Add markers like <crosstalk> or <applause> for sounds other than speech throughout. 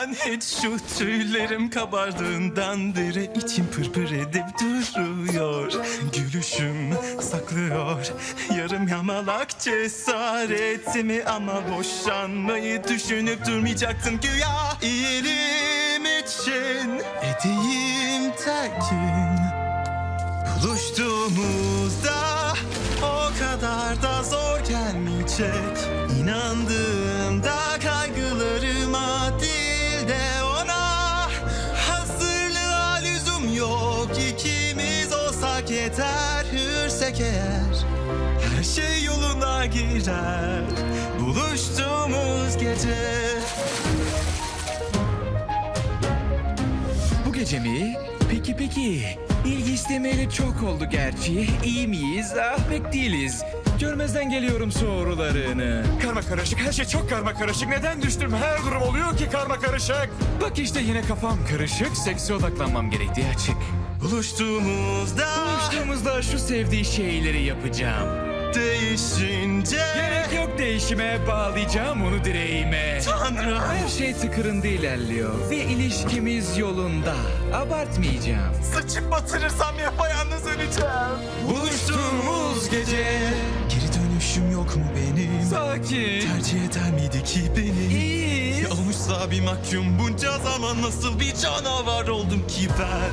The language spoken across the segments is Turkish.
ben hiç şu tüylerim kabardığından beri içim pırpır edip duruyor. Gülüşüm saklıyor yarım yamalak cesaretimi Ama boşanmayı düşünüp durmayacaktım. Güya İyiliğim için edeyim terkin. Buluştuğumuzda o kadar da zor gelmeyecek Eğer her şey yoluna girer Buluştuğumuz gece Bu gece mi? Peki peki. İlgi istemeyeli çok oldu gerçi. İyi miyiz? Ah pek değiliz. Görmezden geliyorum sorularını. Karma karışık, her şey çok karma karışık. Neden düştüm? Her durum oluyor ki karma karışık. Bak işte yine kafam karışık. Sekse odaklanmam gerektiği açık. Buluştuğumuzda Şu sevdiği şeyleri yapacağım. değişince Gerek yok değişime bağlayacağım onu direğime. Tanrım Her şey tıkırında ilerliyor ve ilişkimiz yolunda. Abartmayacağım. Sıçıp batırırsam yapayalnız öleceğim Buluştuğumuz gece Geri dönüşüm yok mu benim Sakin. Tercih eder miydi ki beni İyiyiz. Olmuşsa bir mahkum bunca zaman Nasıl bir canavar oldum ki ben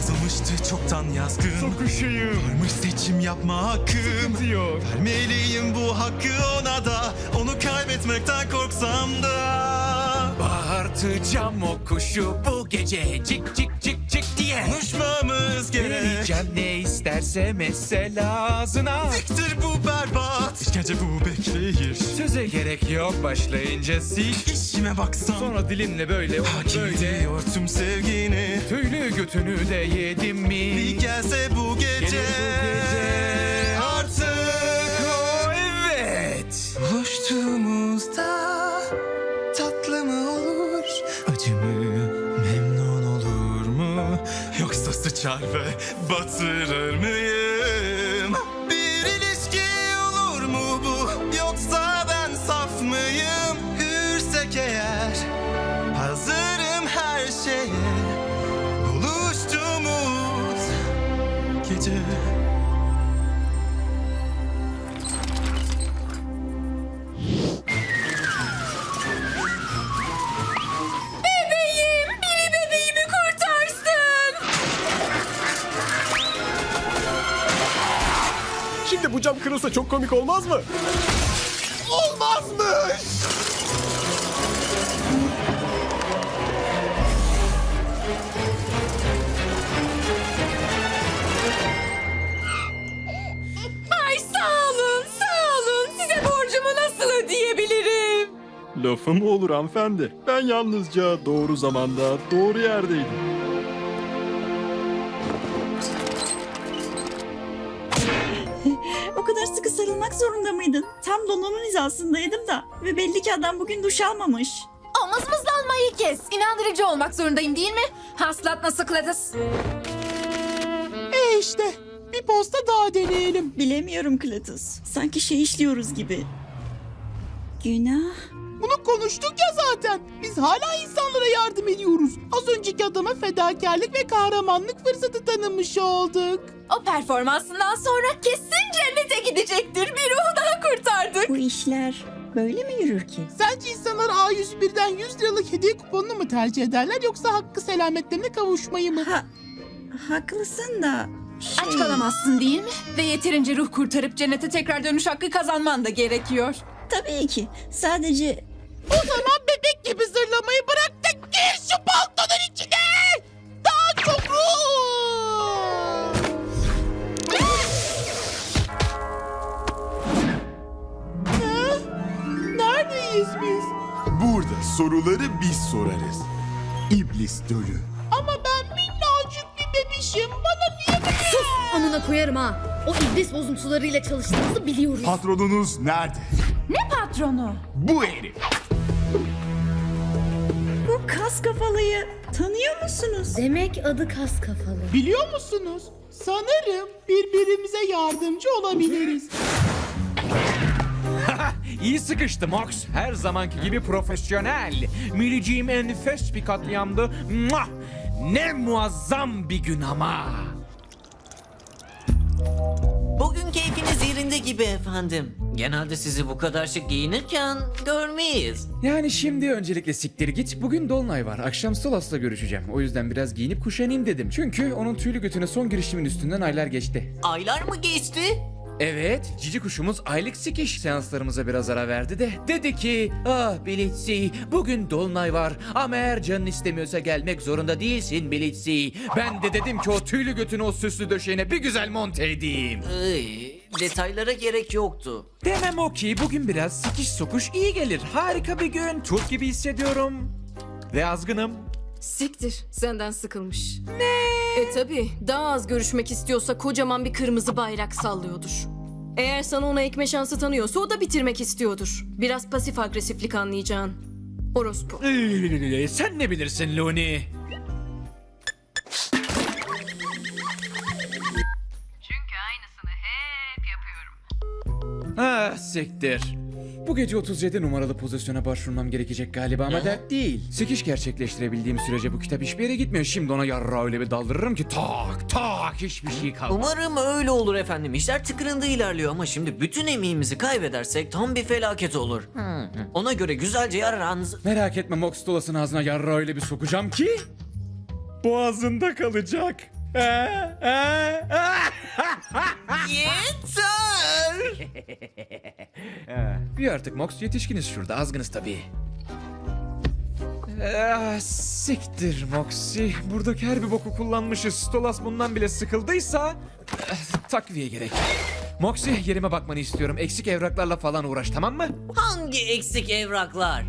Yazılmıştı çoktan yazgın Sokuşayım. Varmış seçim yapma hakkım Yok. Vermeliyim bu hakkı ona da Onu kaybetmekten korksam da Bağırtacağım o kuşu bu gece cik cik cik cik diye. Konuşmamız gerek Vereceğim ne isterse mesela ağzına. Siktir bu berbat İşkence bu bekleyiş Söze gerek yok başlayınca sil. İşime baksam Sonra dilimle böyle Hakim böyle. ediyor tüm sevgini Tüylü götünü de yedim mi? Bir gelse bu gece, Gelir bu gece. Ve batırır mıyım? Bir ilişki olur mu bu? Yoksa ben saf mıyım? Hürsek eğer Hazırım her şeye. Buluştuğumuz gece kırılsa çok komik olmaz mı? Olmazmış. Ay sağ olun, sağ olun. Size borcumu nasıl ödeyebilirim? Lafı mı olur hanımefendi? Ben yalnızca doğru zamanda doğru yerdeydim. Sarılmak zorunda mıydın? Tam donunun hizasındaydım da. Ve belli ki adam bugün duş almamış. Omuz mızlanmayı kes. İnandırıcı olmak zorundayım değil mi? Haslat nasıl Gladys? E işte bir posta daha deneyelim. Bilemiyorum Kletus. Sanki şey işliyoruz gibi. Günah. Bunu konuştuk ya zaten. Biz hala insanlara yardım ediyoruz. Az önceki adama fedakarlık ve kahramanlık fırsatı tanımış olduk. O performansından sonra kesin cennete gidecektir. Bir ruhu daha kurtardık. Bu işler böyle mi yürür ki? Sence insanlar A101'den 100 liralık hediye kuponunu mu tercih ederler yoksa hakkı selametlerine kavuşmayı mı? Ha, haklısın da şey... Aç kalamazsın değil mi? Ve yeterince ruh kurtarıp cennete tekrar dönüş hakkı kazanman da gerekiyor. Tabii ki. Sadece O zaman bebek gibi zırlamayı bırak da gir şu paltonun içine. Daha çok ruh. Neredeyiz biz? Burada soruları biz sorarız. İblis dölü. Ama ben minnacık bir bebişim. Bana niye böyle? Amına koyarım ha. O iblis bozuntularıyla çalıştığınızı biliyoruz. Patronunuz nerede? Ne patronu? Bu herif. Kas kafalıyı tanıyor musunuz? Demek adı kas kafalı. Biliyor musunuz? Sanırım birbirimize yardımcı olabiliriz. <laughs> iyi sıkıştı Mox. Her zamanki gibi profesyonel. Miliciğim enfes bir katliamdı. Muah! Ne muazzam bir gün ama. Bugün keyfiniz yerinde gibi efendim. Genelde sizi bu kadar şık giyinirken görmeyiz. Yani şimdi öncelikle siktir git. Bugün Dolunay var. Akşam Stolas'la görüşeceğim. O yüzden biraz giyinip kuşanayım dedim. Çünkü onun tüylü götüne son girişimin üstünden aylar geçti. Aylar mı geçti? Evet, cici kuşumuz aylık sikiş seanslarımıza biraz ara verdi de dedi ki Ah Blitzy bugün Dolunay var ama eğer canın istemiyorsa gelmek zorunda değilsin Blitzy. Ben de dedim ki o tüylü götünü o süslü döşeğine bir güzel monte edeyim. Iy, detaylara gerek yoktu. Demem o ki bugün biraz sikiş sokuş iyi gelir. Harika bir gün, turp gibi hissediyorum. Ve azgınım. Siktir. Senden sıkılmış. Ne? E tabi. Daha az görüşmek istiyorsa kocaman bir kırmızı bayrak sallıyordur. Eğer sana ona ekme şansı tanıyorsa o da bitirmek istiyordur. Biraz pasif agresiflik anlayacağın. Orospu. Sen ne bilirsin Luni? Ah siktir. Bu gece 37 numaralı pozisyona başvurmam gerekecek galiba ama dert değil. Sikiş gerçekleştirebildiğim sürece bu kitap hiçbir yere gitmiyor. Şimdi ona yarra öyle bir daldırırım ki tak tak hiçbir şey kalmaz. Umarım öyle olur efendim. İşler tıkırında ilerliyor ama şimdi bütün emeğimizi kaybedersek tam bir felaket olur. Ona göre güzelce yararınızı... Merak etme Mox Dolas'ın ağzına yarra öyle bir sokacağım ki... Boğazında kalacak. Yeter! <laughs> Bir artık Mox yetişkiniz şurada azgınız tabii. Ah, siktir Moxie. Buradaki her bir boku kullanmışız. Stolas bundan bile sıkıldıysa... ah, takviye gerek. Moxie yerime bakmanı istiyorum. Eksik evraklarla falan uğraş tamam mı? Hangi eksik evraklar?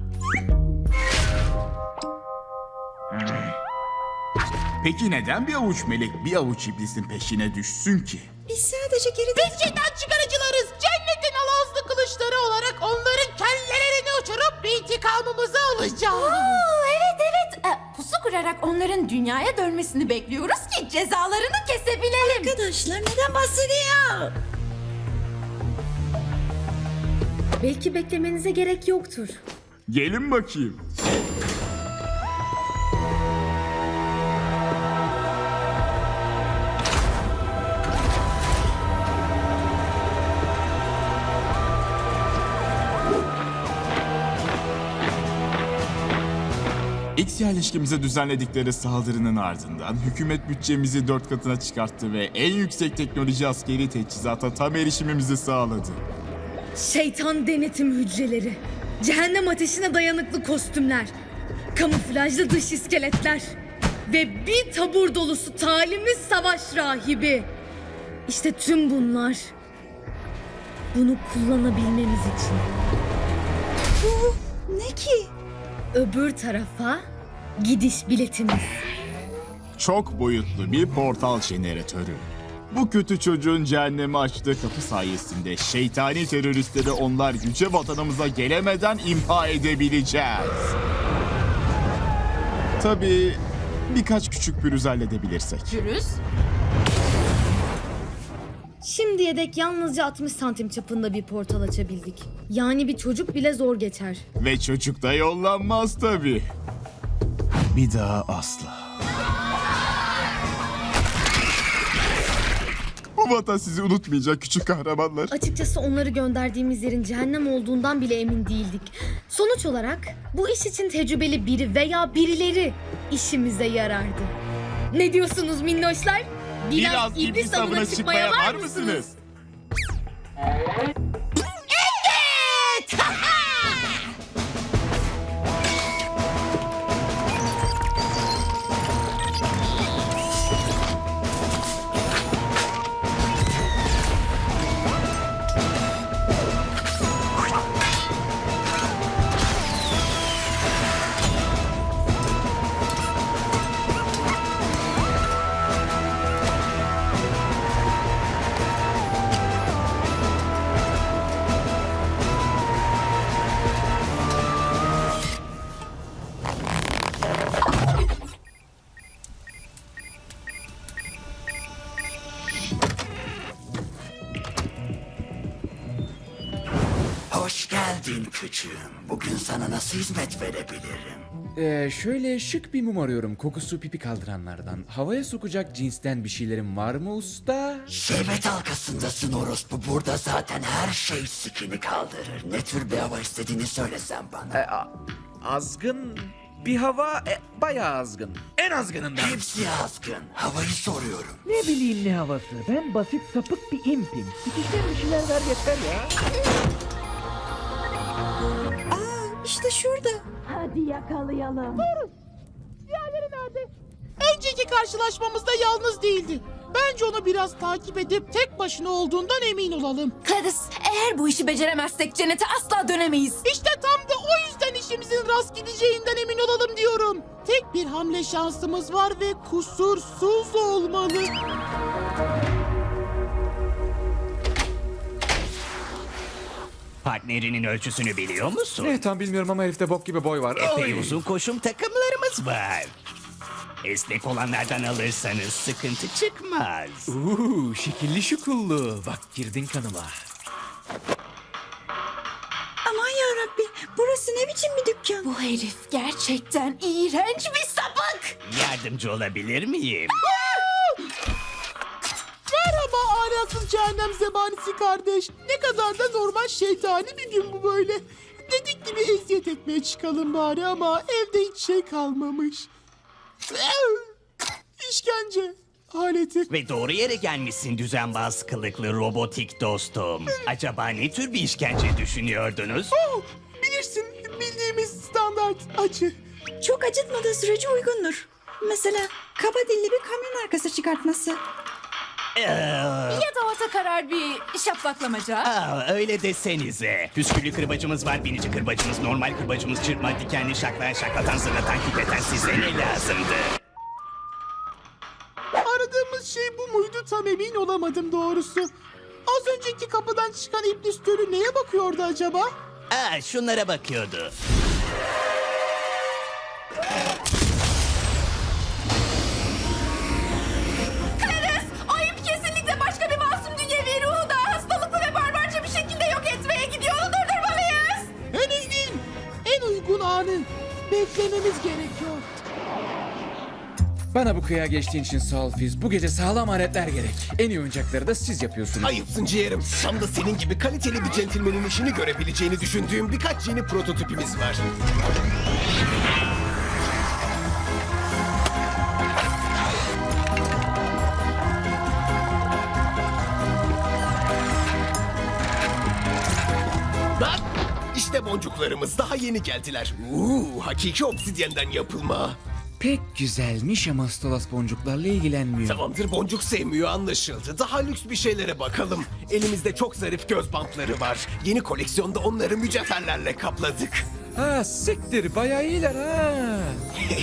Peki neden bir avuç melek bir avuç iblisin peşine düşsün ki? Biz sadece geri Biz şeytan çıkarıcılarız. Cennetin alazlı kılıçları olarak onların kellelerini uçurup bir intikamımızı alacağız. evet evet. pusu kurarak onların dünyaya dönmesini bekliyoruz ki cezalarını kesebilelim. Arkadaşlar neden bahsediyor? Belki beklemenize gerek yoktur. Gelin bakayım. X yerleşkemize düzenledikleri saldırının ardından hükümet bütçemizi dört katına çıkarttı ve en yüksek teknoloji askeri teçhizata tam erişimimizi sağladı. Şeytan denetim hücreleri. Cehennem ateşine dayanıklı kostümler. Kamuflajlı dış iskeletler. Ve bir tabur dolusu talimli savaş rahibi. İşte tüm bunlar. Bunu kullanabilmemiz için. Bu ne ki? Öbür tarafa gidiş biletimiz. Çok boyutlu bir portal jeneratörü. Bu kötü çocuğun cehennemi açtığı kapı sayesinde şeytani teröristleri onlar yüce vatanımıza gelemeden imha edebileceğiz. Tabii birkaç küçük pürüz halledebilirsek. Pürüz. Şimdiye dek yalnızca 60 santim çapında bir portal açabildik. Yani bir çocuk bile zor geçer. Ve çocuk da yollanmaz tabii. Bir daha asla. Bu vatan sizi unutmayacak küçük kahramanlar. Açıkçası onları gönderdiğimiz yerin cehennem olduğundan bile emin değildik. Sonuç olarak bu iş için tecrübeli biri veya birileri işimize yarardı. Ne diyorsunuz minnoşlar? Biraz iblis avına çıkmaya var mısınız? Hoş geldin küçüğüm. Bugün sana nasıl hizmet verebilirim? Ee, şöyle şık bir mum arıyorum. Kokusu pipi kaldıranlardan. Havaya sokacak cinsten bir şeylerin var mı usta? Şerbet halkasındasın orospu. Burada zaten her şey sikini kaldırır. Ne tür bir hava istediğini söylesen bana. Ee, a- azgın bir hava. E, bayağı azgın. En azgınından. Hepsi azgın. Havayı soruyorum. Ne bileyim ne havası. Ben basit sapık bir impim. Sikişten bir şeyler ver yeter ya. İşte şurada. Diğerleri nerede? Önceki karşılaşmamızda yalnız değildi. Bence onu biraz takip edip tek başına olduğundan emin olalım. Gladys, eğer bu işi beceremezsek cennete asla dönemeyiz. İşte tam da o yüzden işimizin rast gideceğinden emin olalım diyorum. Tek bir hamle şansımız var ve kusursuz olmalı. Partnerinin ölçüsünü biliyor musun? Ne tam bilmiyorum ama herifte bok gibi boy var. Epey uzun koşum takımlarımız var. Esnek olanlardan alırsanız sıkıntı çıkmaz. Uuu şekilli şukullu. Bak girdin kanıma. Aman yarabbi burası ne biçim bir dükkan? Bu herif gerçekten iğrenç bir sapık. Yardımcı olabilir miyim? Ahlaksız cehennem zebanisi kardeş. Ne kadar da normal şeytani bir gün bu böyle. Dedik gibi eziyet etmeye çıkalım bari ama evde hiç şey kalmamış. <clears throat> İşkence aleti. Ve doğru yere gelmişsin düzenbaz kılıklı robotik dostum. <clears throat> Acaba ne tür bir işkence düşünüyordunuz? <clears throat> Oh, bilirsin bildiğimiz standart acı. Çok acıtmadığı sürece uygundur. Mesela kaba dilli bir kamyon arkası çıkartması. Ee, Ya da orta karar bir şapaklamaca. aa, öyle desenize. Püsküllü kırbacımız var, binici kırbacımız, normal kırbacımız, çırpma, dikenli, şaklayan, şaklatan, zırlatan, kütleten size ne lazımdı? Aradığımız şey bu muydu tam emin olamadım doğrusu. Az önceki kapıdan çıkan iblis türü neye bakıyordu acaba? Aa, şunlara bakıyordu. Beklememiz gerekiyor. Bana bu kıya geçtiğin için sağ ol Fiz. Bu gece sağlam aletler gerek. En iyi oyuncakları da siz yapıyorsunuz. Ayıpsın ciğerim. Tam da senin gibi kaliteli bir centilmenin işini görebileceğini düşündüğüm birkaç yeni prototipimiz var. Bak, işte boncuklarımız daha yeni geldiler. Uuu, hakiki obsidyenden yapılma. Pek güzelmiş ama Stolas boncuklarla ilgilenmiyor. Tamamdır boncuk sevmiyor anlaşıldı. Daha lüks bir şeylere bakalım. Elimizde çok zarif göz bantları var. Yeni koleksiyonda onları mücevherlerle kapladık. Ha siktir bayağı iyiler ha. <laughs>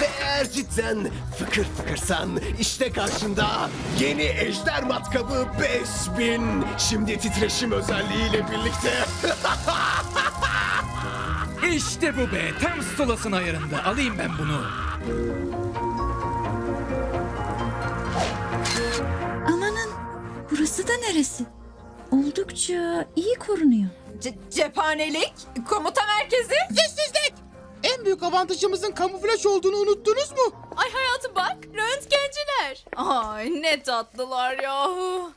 Ve eğer cidden fıkır fıkırsan işte karşında yeni ejder matkabı 5000. Şimdi titreşim özelliğiyle birlikte. <laughs> İşte bu be tam Stolas'ın ayarında. Alayım ben bunu. Amanın burası da neresi? Oldukça iyi korunuyor. cephanelik, komuta merkezi. Sessizlik! En büyük avantajımızın kamuflaj olduğunu unuttunuz mu? Ay hayatım bak, röntgenciler. Ay ne tatlılar yahu.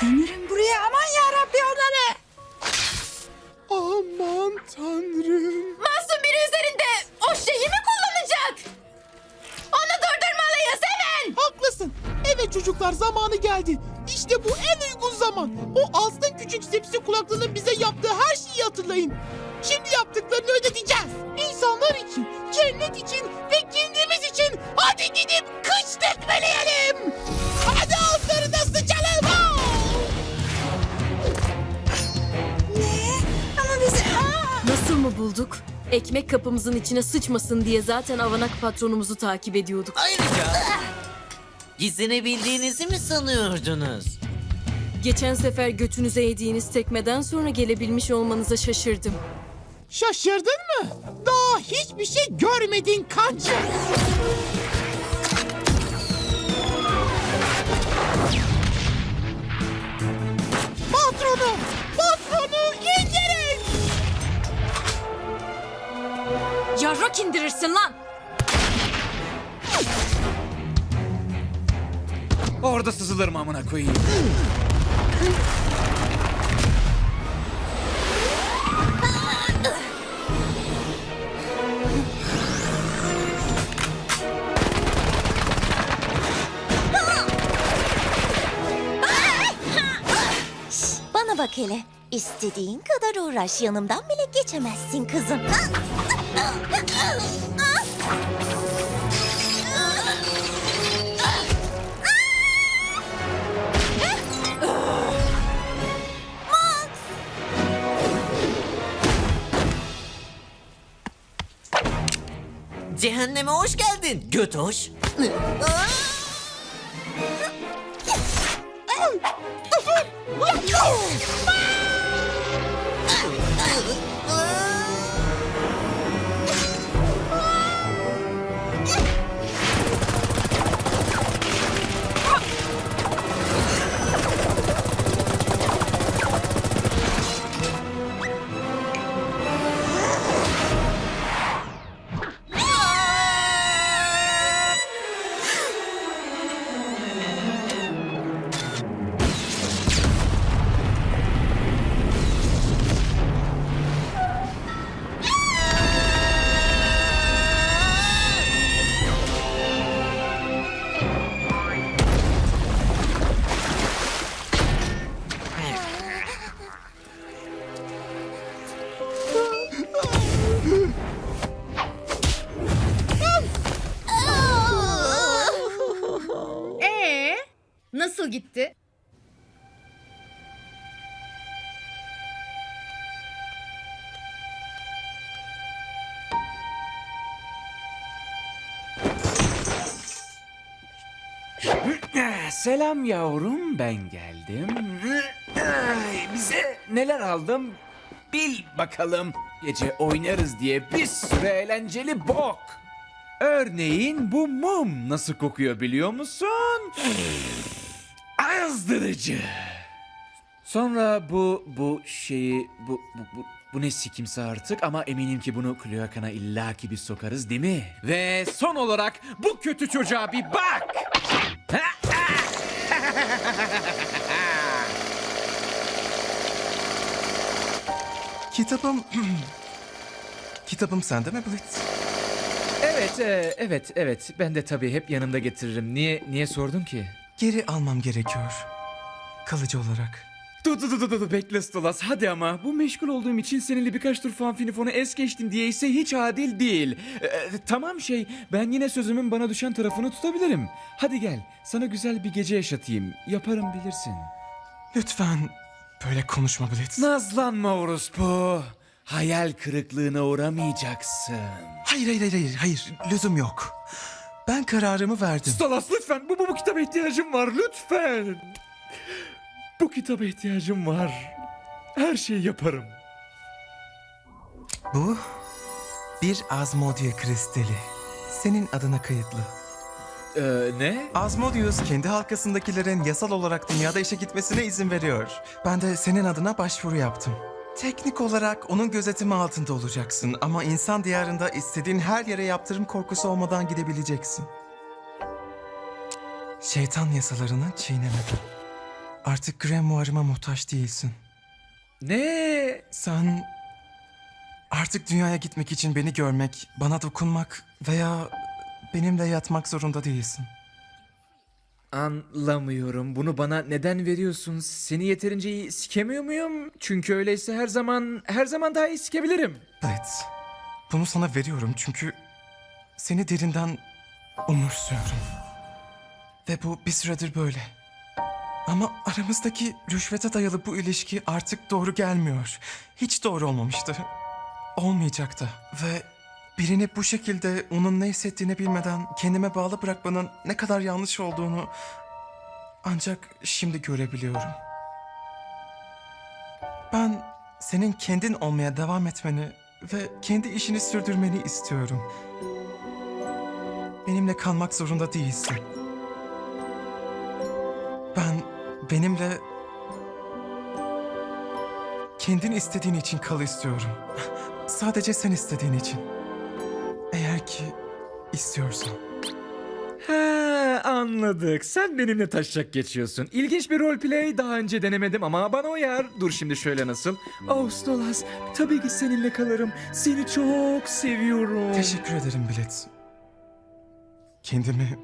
Sanırım buraya aman yarabbi onları. Aman tanrım. Masum biri üzerinde o şeyi mi kullanacak? Onu durdurmalıyız hemen. Haklısın. Evet çocuklar zamanı geldi. İşte bu en uygun zaman. O altın küçük sepsi kulaklığının bize yaptığı her şeyi hatırlayın. Şimdi yaptıklarını ödeteceğiz. İnsanlar için, cennet için ve kendimiz için hadi gidip kış tekmeleyelim. Aa! Nasıl mı bulduk? Ekmek kapımızın içine sıçmasın diye zaten avanak patronumuzu takip ediyorduk. Ayrıca gizlenebildiğinizi mi sanıyordunuz? Geçen sefer götünüze yediğiniz tekmeden sonra gelebilmiş olmanıza şaşırdım. Şaşırdın mı? Daha hiçbir şey görmedin kancı. Kindirirsin lan? Orada sızılırım amına koyayım. Bana bak hele. İstediğin kadar uğraş yanımdan bile geçemezsin kızım. Cehenneme hoş geldin. Göt hoş. <laughs> Selam yavrum ben geldim. Bize neler aldım bil bakalım. Gece oynarız diye bir sürü eğlenceli bok. Örneğin bu mum nasıl kokuyor biliyor musun? Azdırıcı. Sonra bu bu şeyi bu bu bu, bu ne sikimse artık ama eminim ki bunu Cloaca'na illaki bir sokarız değil mi? Ve son olarak bu kötü çocuğa bir bak. <laughs> Kitabım... <clears throat> Kitabım sende mi Blitz? Evet, e, evet, evet. Ben de tabii hep yanımda getiririm. Niye niye sordun ki? Geri almam gerekiyor. Kalıcı olarak. Dur dur dur dur bekle Stolas hadi ama bu meşgul olduğum için seninle birkaç tur fanfinifonu es geçtim diye ise hiç adil değil. Ee, tamam şey ben yine sözümün bana düşen tarafını tutabilirim. Hadi gel sana güzel bir gece yaşatayım. Yaparım bilirsin. Lütfen böyle konuşma Blitz. Nazlanma orospu. Hayal kırıklığına uğramayacaksın. Hayır hayır hayır hayır, hayır. lüzum yok. Ben kararımı verdim. Stolas lütfen bu, bu, bu kitaba ihtiyacım var lütfen. Bu kitaba ihtiyacım var. Her şeyi yaparım. Bu bir Asmodia kristali. Senin adına kayıtlı. Ee, ne? Asmodeus kendi halkasındakilerin yasal olarak dünyada işe gitmesine izin veriyor. Ben de senin adına başvuru yaptım. Teknik olarak onun gözetimi altında olacaksın ama insan diyarında istediğin her yere yaptırım korkusu olmadan gidebileceksin. Şeytan yasalarını çiğnemeden. Artık grimoire'ıma muhtaç değilsin. Ne? Sen artık dünyaya gitmek için beni görmek, bana dokunmak veya benimle yatmak zorunda değilsin. Anlamıyorum. Bunu bana neden veriyorsun? Seni yeterince iyi sikemiyor muyum? Çünkü öyleyse her zaman her zaman daha iyi sikebilirim. Evet. Bunu sana veriyorum çünkü seni derinden umursuyorum. Ve bu bir süredir böyle. Ama aramızdaki rüşvete dayalı bu ilişki artık doğru gelmiyor. Hiç doğru olmamıştı. Olmayacak da. Ve birini bu şekilde onun ne hissettiğini bilmeden kendime bağlı bırakmanın ne kadar yanlış olduğunu ancak şimdi görebiliyorum. Ben senin kendin olmaya devam etmeni ve kendi işini sürdürmeni istiyorum. Benimle kalmak zorunda değilsin. Benimle kendin istediğin için kal istiyorum. Sadece sen istediğin için. Demek ki istiyorsun. Ha anladık. Sen benimle taşacak geçiyorsun. İlginç bir roleplay daha önce denemedim ama bana uyar. Dur şimdi şöyle nasıl? Oh Stolas, tabii ki seninle kalırım. Seni çok seviyorum. Teşekkür ederim Bilet. Kendimi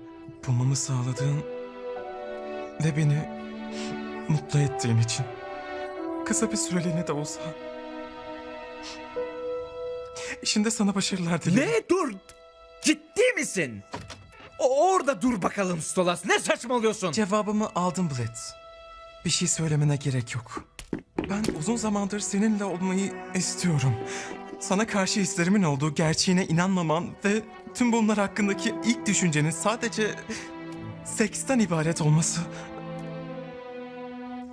bulmamı sağladığın ve beni mutlu ettiğin için. Kısa bir süreliğine de olsa. İşinde sana başarılar dilerim. Ne? Dur. Ciddi misin? O orada dur bakalım Stolas. Ne saçmalıyorsun? Cevabımı aldım Blitz. Bir şey söylemene gerek yok. Ben uzun zamandır seninle olmayı istiyorum. Sana karşı hislerimin olduğu gerçeğine inanmaman ve tüm bunlar hakkındaki ilk düşüncenin sadece seksten ibaret olması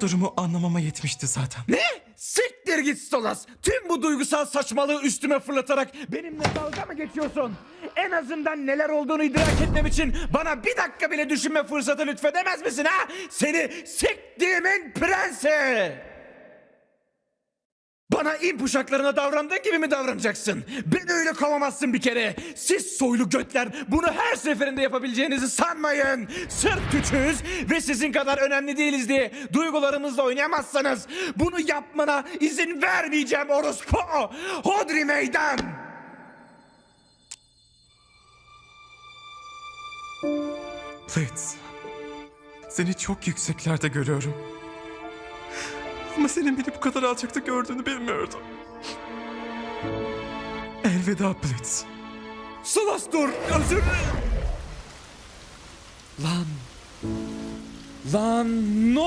durumu anlamama yetmişti zaten. Ne? Siktir git Stolas. Tüm bu duygusal saçmalığı üstüme fırlatarak benimle dalga mı geçiyorsun? En azından neler olduğunu idrak etmem için bana bir dakika bile düşünme fırsatı lütfedemez misin ha? Seni siktiğimin prensi! Bana imp uşaklarına davrandığın gibi mi davranacaksın? Beni öyle kovamazsın bir kere. Siz soylu götler bunu her seferinde yapabileceğinizi sanmayın. Sırf küçüğüz ve sizin kadar önemli değiliz diye duygularımızla oynayamazsanız bunu yapmana izin vermeyeceğim orospu. Hodri meydan. Blitz, seni çok yükseklerde görüyorum. Ama senin beni bu kadar alçakta gördüğünü bilmiyordum. Elveda Blitz. Sulas dur. Özür Lan. Lan ne